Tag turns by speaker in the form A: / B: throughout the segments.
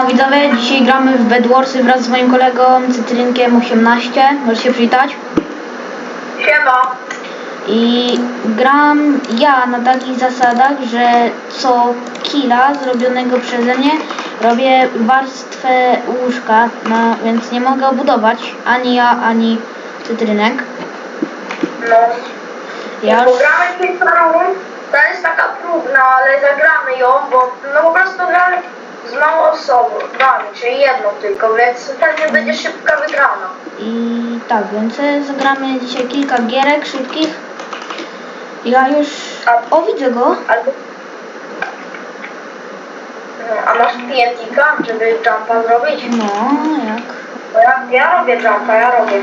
A: widzowie, dzisiaj gramy w Bedwarsy wraz z moim kolegą Cytrynkiem 18. Możesz się przywitać.
B: Siema.
A: I gram ja na takich zasadach, że co killa zrobionego przeze mnie robię warstwę łóżka, no, więc nie mogę obudować ani ja, ani Cytrynek.
B: No.
A: Ja już,
B: Pogramy kilka rund. To jest taka próbna, ale zagramy ją, bo no po prostu gramy z małą osobą, dwami, czyli jedną tylko, więc pewnie będzie szybka wygrana.
A: I tak, więc zagramy dzisiaj kilka gierek szybkich. Ja już... O, widzę go.
B: Albo... No, a masz TNT żeby jumpa zrobić?
A: No, jak?
B: Bo ja, ja robię jumpa, ja robię.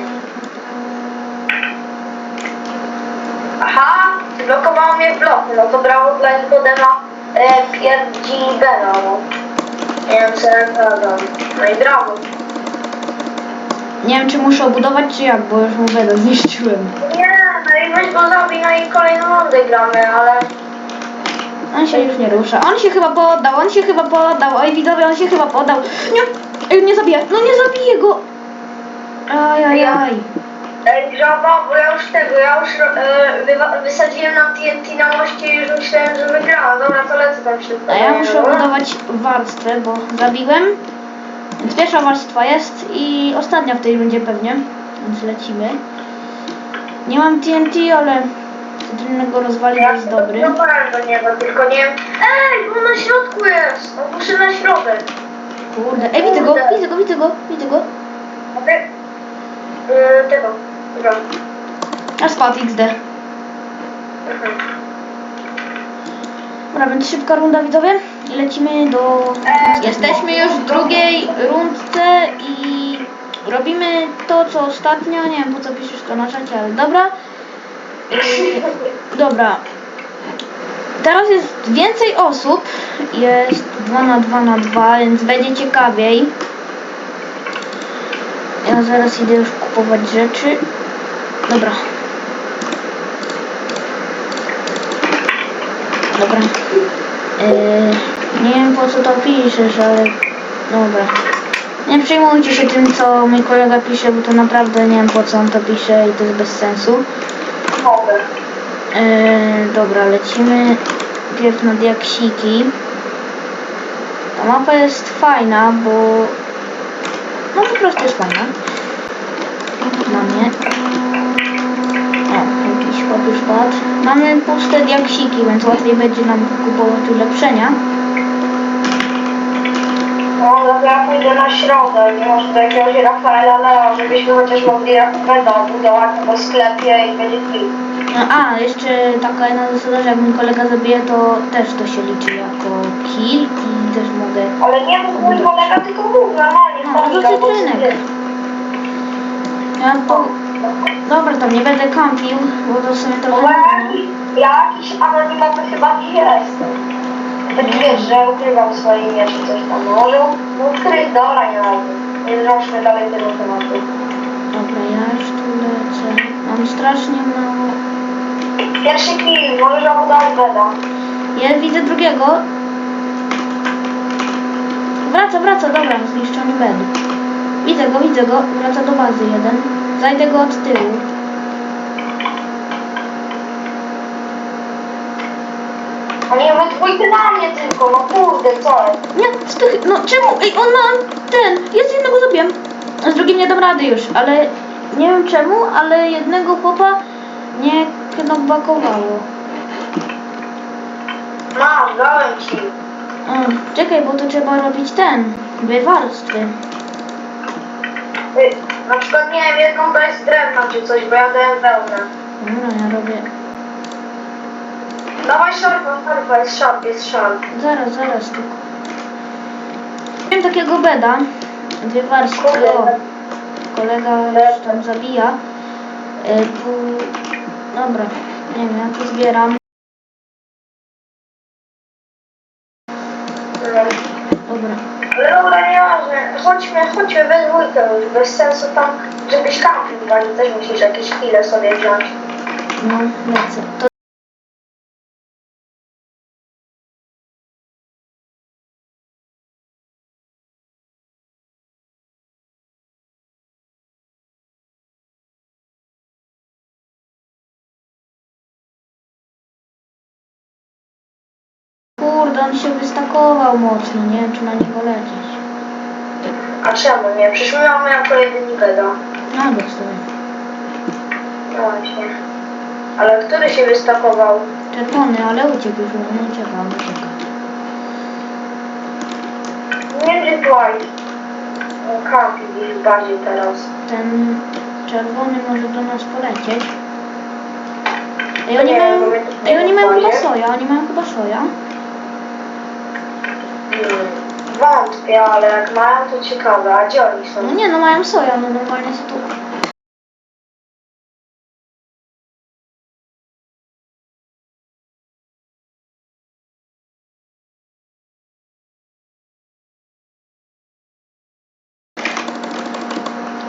B: Aha, zblokowało mnie w bloku, no to brawo dla Nikodema e, pierdzi Bena, no. Więc no i brawo.
A: Nie wiem, czy muszę obudować, czy jak, bo już mu będę zniszczyłem.
B: Nie, no i weź go zabij, no i kolejną rundę gramy, ale...
A: On się już nie rusza. On się chyba poddał, on się chyba poddał. Oj, widzowie, on się chyba poddał. Nie, nie zabiję, no nie zabiję go. Ajajaj.
B: Ej, żaba, bo ja już tego, ja już e, wysadziłem nam TNT na moście i już myślałem, że wygrałem. Dobra, to lecę tam szybko.
A: A ja muszę
B: Dobra?
A: obudować warstwę, bo zabiłem. Więc pierwsza warstwa jest i ostatnia w tej rundzie pewnie. Więc lecimy. Nie mam TNT, ale cytrynnego rozwalić
B: Ja
A: jest dobry.
B: dobrałem do niego, tylko nie wiem... Ej, on na środku jest! On muszę na środek.
A: Kurde, ej, widzę go, widzę go, widzę go, widzę go.
B: Yy, tego. Dobra.
A: A spadł XD.
B: Mhm.
A: Dobra, więc szybka runda widzowie i lecimy do...
B: Eee,
A: Jesteśmy już w drugiej rundce i robimy to co ostatnio, nie wiem po co piszesz to na czacie, ale dobra. Yy, dobra. Teraz jest więcej osób, jest 2 na 2 na 2, więc będzie ciekawiej. Ja zaraz idę już kupować rzeczy. Dobra. Dobra. Yy, nie wiem po co to piszesz, ale dobra. Nie przejmujcie się tym, co mój kolega pisze, bo to naprawdę nie wiem po co on to pisze i to jest bez sensu. Yy, dobra, lecimy pierw na diaksiki. Ta mapa jest fajna, bo no po prostu jest fajna. Dla mnie. Już padł. Mamy puste diaksiki, więc łatwiej będzie nam kupować ulepszenia.
B: No, dobra, ja pójdę na środę, nie może do jakiegoś Rafaela Leo, żebyśmy chociaż mogli Rafaela budować po sklepie i będzie klip.
A: No, a, jeszcze taka jedna zasada, że jak mój kolega zabije, to też to się liczy jako kill i też mogę...
B: Ale nie mów mój kolega, tylko mów normalnie,
A: No, to cytrynek. Ja po... Dobra, tam nie będę kampił, bo to w sumie to...
B: Ja jakiś, ja jakiś anonimowy chyba nie jestem. Taki wiesz, że ukrywam swoje imię czy coś tam. No, Może ukryć, dobra, nie ważne. Nie zrączmy dalej tego tematu.
A: Dobra, ja już tu lecę. Mam strasznie mało...
B: Pierwszy kill, możesz obudować beda.
A: Ja widzę drugiego. Wraca, wraca, dobra, zniszczony bed. Widzę go, widzę go, wraca do bazy jeden. Zajdę go od tyłu.
B: A nie, wy dwójkę na mnie tylko, no kurde, co jest?
A: Nie, spych... no czemu? Ej, on ma ten, jest jednego zabiłem. Z drugim nie dam rady już, ale nie wiem czemu, ale jednego chłopa nie knockbackowało.
B: Mam, dałem ci.
A: O, czekaj, bo to trzeba robić ten, dwie warstwy.
B: Ty, na przykład nie wiem, jedną to jest czy coś, bo ja dałem wełnę.
A: Dobra, ja robię...
B: Dawaj szarpa, szarpa, jest szarp, jest szarp.
A: Zaraz, zaraz tylko. Wiem takiego beda. Dwie warstwy. O, kolega już tam zabija. E, tu... Dobra, nie wiem, ja tu zbieram.
B: bez sensu tam, żebyś tam filmował, też musisz jakieś chwile sobie wziąć.
A: No, lecę. To Kurde, on się wystakował mocno, nie wiem czy na niego lecieć.
B: A czemu nie? Przecież my mamy jako jedyni beda.
A: No sobie.
B: No właśnie. Ale który się wystakował?
A: Czerwony, ale uciekł już, on ucieka, on ucieka.
B: Nie White. No, Kampi gdzieś bardziej teraz.
A: Ten czerwony może do nas polecieć. Ej, oni
B: Nie,
A: mają, ej, oni mają chyba soja, oni mają chyba soja.
B: Hmm. Wątpię, ale jak mają to ciekawe. A gdzie oni są?
A: No nie, no mają soja, no normalnie jest tu.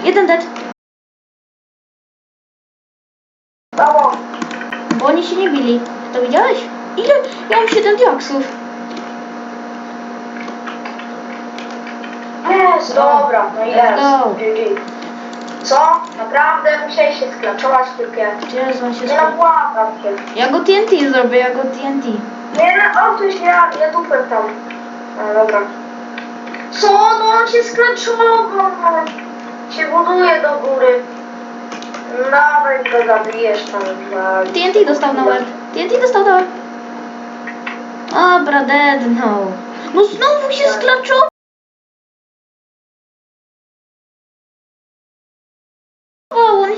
A: Jeden dead, bo oni się nie bili. To widziałeś? Ile? Ja mam 7 diaksów.
B: Jest, dobra, no jest.
A: go.
B: GG. Co? Naprawdę musiałeś się sklaczować chwilkę.
A: Jezu, on się
B: Nie no,
A: skończył.
B: błagam cię.
A: Ja go TNT zrobię, ja go TNT.
B: Nie no, otóż ja, ja dupę tam. No dobra. Co? No on się sklaczował. Się buduje do góry. Nawet go zabijesz tam. na-
A: TNT dostał na łeb. TNT dostał na łeb. Dobra, dead, no. No znowu się
B: Tak.
A: sklaczował.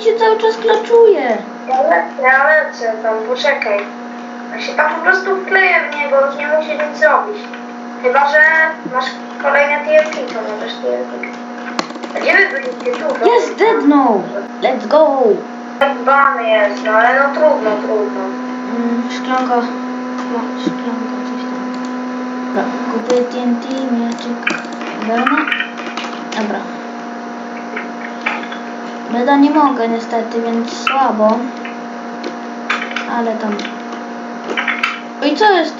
A: Się cały czas klaczuje.
B: Ja lecę, ja lecę tam, poczekaj. Ja się tam po prostu wkleję w niego, już nie musi nic zrobić. Chyba, że masz kolejne TNT, to możesz TNT. A byliście tu? to-
A: Jest dead, no. Let's go.
B: Bany jest, no ale no trudno, trudno.
A: Mm, szklanka. Szkla- Szklanka, coś tam. Dobra, kupuję TNT, mieczyk. Wełna. Dobra. Beda nie mogę niestety, więc słabo. Ale tam. Oj, co jest?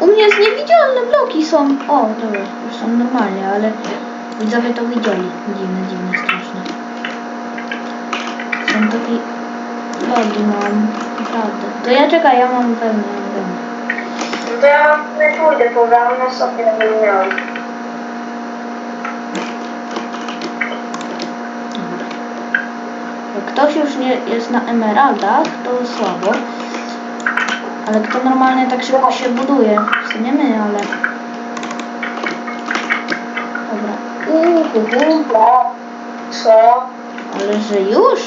A: U mnie jest niewidzialne bloki są. O, dobra, już są normalnie, ale widzowie to widzieli. Dziwne, dziwne, straszne. Są takie logi mam, naprawdę. To ja czekaj, ja mam ja wełnę.
B: No to ja nie pójdę po wełnę, sobie nie miałem.
A: Dobra. Jak ktoś już nie jest na emeraldach, to słabo. Ale kto normalnie tak szybko się buduje? W sumie my, ale... Dobra. Uhuhu.
B: Co?
A: Ale że już?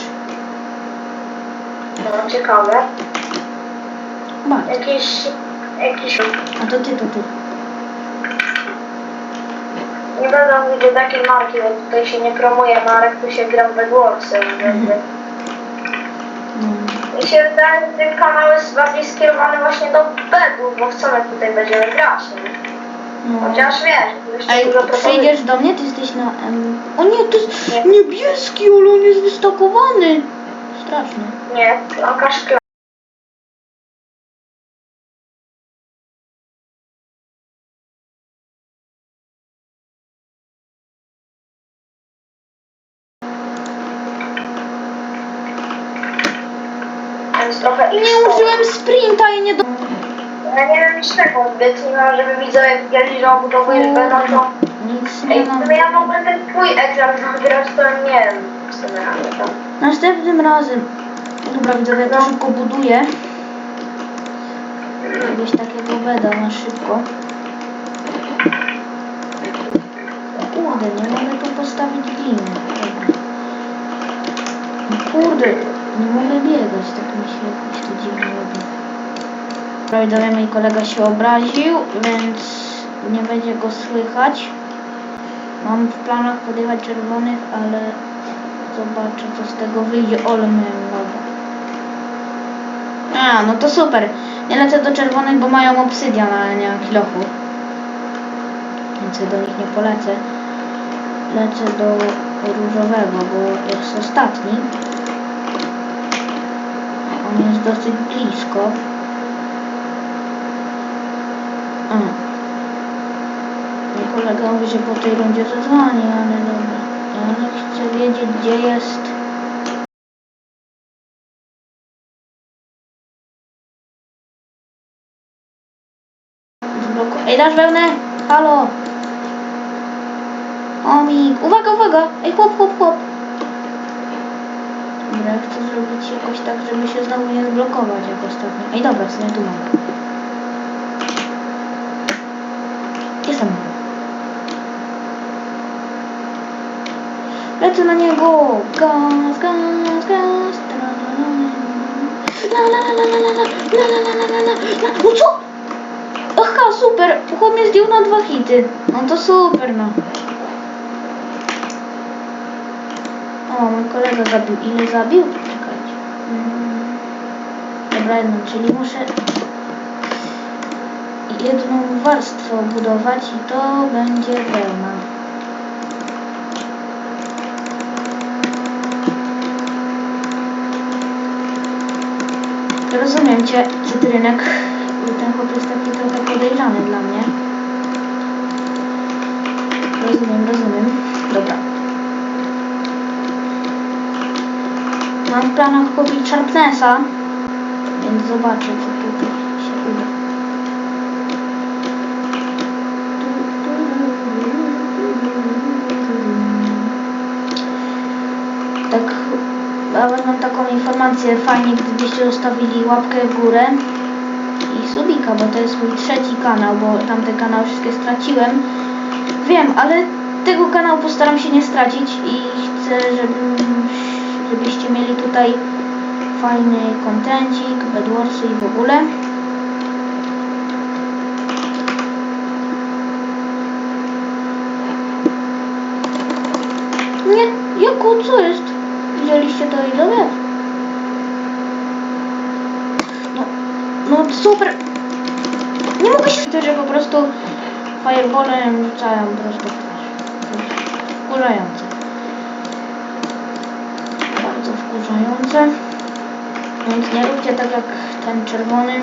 B: No, ciekawe.
A: Bardzo.
B: Jakieś, jakieś...
A: A to ty, to ty.
B: Nie będę mówić o takiej marki, bo tutaj się nie promuje marek, tu się gram w Edwardsy.
A: Mhm.
B: Mi się wydaje, że ten kanał jest bardziej skierowany właśnie do bedów, bo w co my tutaj będziemy grać, nie?
A: no.
B: Chociaż wiesz, jeszcze
A: Ej,
B: dużo propozycji.
A: przyjdziesz do mnie? Ty jesteś na... Em... O nie, to jest
B: Nie.
A: niebieski, ale on jest wystakowany. Straszny.
B: Nie, oka szklanka. Trochę
A: Nie
B: ich
A: użyłem sprinta i nie do...
B: Ja nie wiem z czego, więc nie ma, żeby widzowie widzieli, że obudowujesz będą to...
A: Nic nie
B: Ej,
A: mam.
B: gdyby ja mogłem ten twój ekran nagrać, to nie wiem, w sumie, ale tam...
A: Następnym razem. Dobra, widzowie, ja to szybko buduję. Jakiegoś takiego beda na szybko. Kurde, nie mogę tu postawić gliny. No Kurde, nie mogę biegać, tak mi się jakoś to dziwnie robi. Dobra, widzowie, mój kolega się obraził, więc nie będzie go słychać. Mam w planach podjechać czerwonych, ale zobaczę co z tego wyjdzie. Ole miałem laga. A, no to super. Nie lecę do czerwonych, bo mają obsydian, ale nie kilochu. Więc do nich nie polecę. Lecę do różowego, bo jest ostatni jest dosyć blisko. A. Nie polegałoby że po tej rundzie zezwanie, ale dobra. Ale no chcę wiedzieć gdzie jest... Zbloku... Ej, dasz wełnę? Halo! Omik! Uwaga, uwaga! Ej, chłop, chłop, chłop! Dobra, chcę zrobić jakoś tak, żeby się znowu nie zblokować jak ostatnio. Ej, dobra, co ja tu mam? Jestem. Lecę na niego! Gaz, gaz, gaz! tra, la, la, la, la, la. No co? Aha, super! Chłop zdjął na dwa hity. No to super, no. O, mój kolega zabił. Ile zabił? Czekajcie. Mm. Dobra, jedną, czyli muszę jedną warstwę obudować i to będzie wełna. Rozumiem cię, cytrynek. Ten chłop jest taki trochę podejrzany dla mnie. Rozumiem, rozumiem. Dobra. Mam w planach kupić Sharpnessa, więc zobaczę, co tutaj się uda. Tak, nawet mam taką informację, fajnie gdybyście zostawili łapkę w górę i subika, bo to jest mój trzeci kanał, bo tamte kanały wszystkie straciłem. Wiem, ale tego kanału postaram się nie stracić i chcę, żeby, żebyście mieli tutaj fajny kontencik, bedwarsy i w ogóle. Nie, Jaku, co jest? Widzieliście to widzowie? No, no super. Nie mogę się to, że po prostu fireballem rzucają prosto w twarz. Więc nie róbcie tak jak ten czerwony.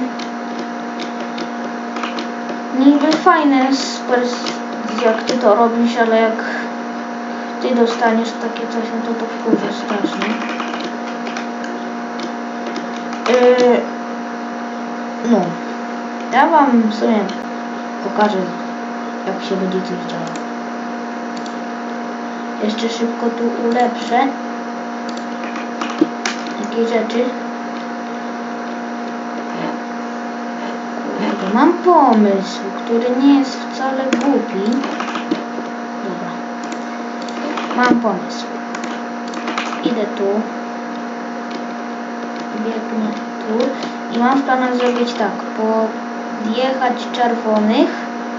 A: Niby fajne jak ty to robisz, ale jak ty dostaniesz takie coś, no to to wkurza strasznie. Yy, no. Ja wam w sumie pokażę, jak się będzie coś działo. Jeszcze szybko tu ulepszę jakieś rzeczy. Mam pomysł, który nie jest wcale głupi. Dobra. Mam pomysł. Idę tu. Biegnę tu. I mam w planach zrobić tak. Podjechać czerwonych.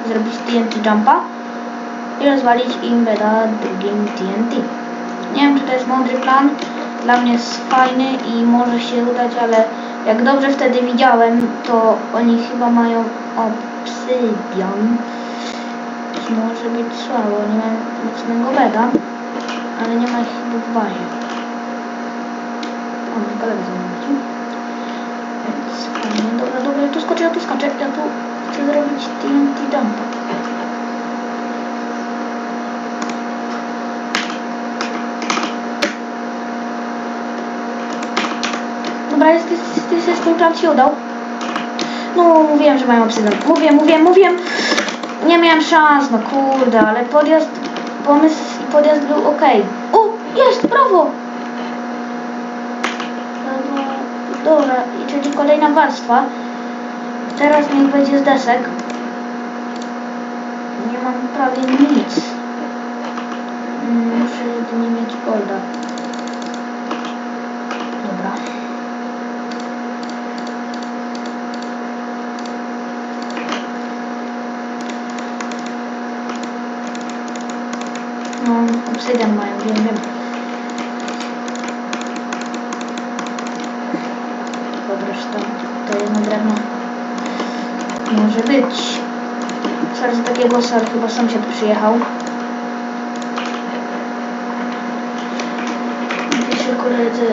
A: Zrobić TNT jumpa. I rozwalić im beda drugim TNT. Nie wiem, czy to jest mądry plan. Dla mnie jest fajny i może się udać, ale jak dobrze wtedy widziałem, to oni chyba mają obsydian. Może być słabo. Nie mam mocnego beda ale nie ma ich chyba w bazie. O, za mną leci. Więc fajnie, dobra, dobra, ja tu skoczę, ja tu skoczę, ja tu chcę zrobić TNT dumpa. Dobra, jest, ten plan się udał. No, mówiłem, że mają obsydian. Mówię, mówię, mówię. Nie miałem szans, no kurde, ale podjazd, pomysł i podjazd był ok. O, jest, brawo! Brawo. Dobra, i czyli kolejna warstwa. Teraz niech będzie z desek. Nie mam prawie nic. Mm, Muszę jedynie mieć golda. Dobra. No, obsydian mają, wiem, wiem. Dobra, to, to jedno drewno może być. Sorry za takie głosy, chyba sąsiad przyjechał. Piszę koledzy.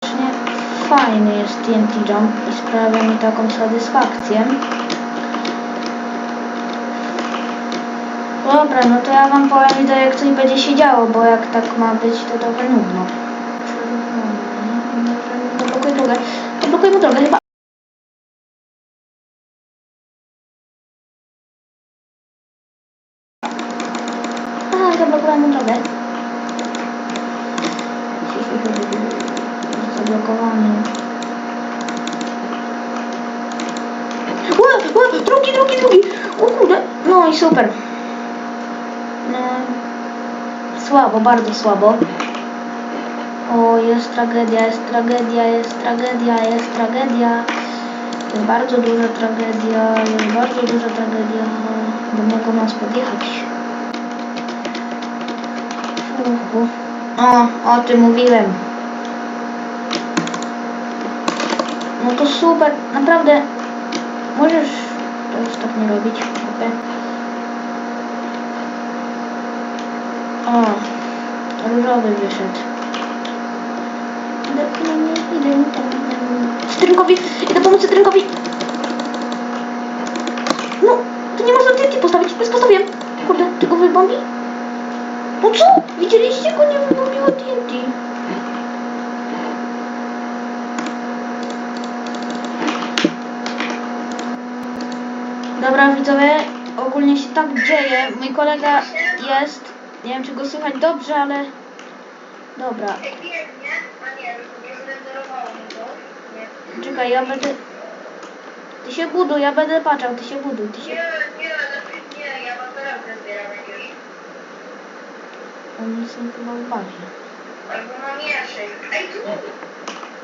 A: Właśnie fajny jest TNT Jump i sprawia mi taką satysfakcję. Dobra, no to ja wam powiem widzę jak coś będzie się działo, bo jak tak ma być, to trochę nudno. Zablokuj drogę. Zablokujmy drogę chyba. Drugi, drugi, drugi. O kurde. No i super. No, słabo, bardzo słabo. O, jest tragedia, jest tragedia, jest tragedia, jest tragedia. Jest bardzo duża tragedia, jest bardzo duża tragedia. Do mogą nas podjechać. Uhu. O, o tym mówiłem. No to super, naprawdę. Możesz to już tak nie robić, okej? O, różowy wyszedł. Idę, idę, idę, idę. Cytrynkowi, idę pomóc Cytrynkowi. No, to nie można TNT postawić, bez postawiłem. Kurde, ty go wybombi? No co? Widzieliście go? Nie wybombiło TNT. Dobra widzowie, ogólnie się tak dzieje. Mój kolega jest, nie wiem czy go słychać dobrze, ale dobra. Czekaj, ja będę... Ty się buduj, ja będę patrzał, ty się buduj, ty się... Oni są chyba w bazie.
B: Albo mam mieszek. Ej, tu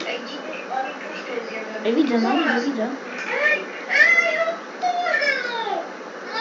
B: Ej, dziwnie, oni puszczą zjemy.
A: Ej, widzę, no widzę, widzę.
B: Ej, ej, no kurde no! No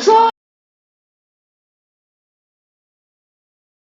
A: 说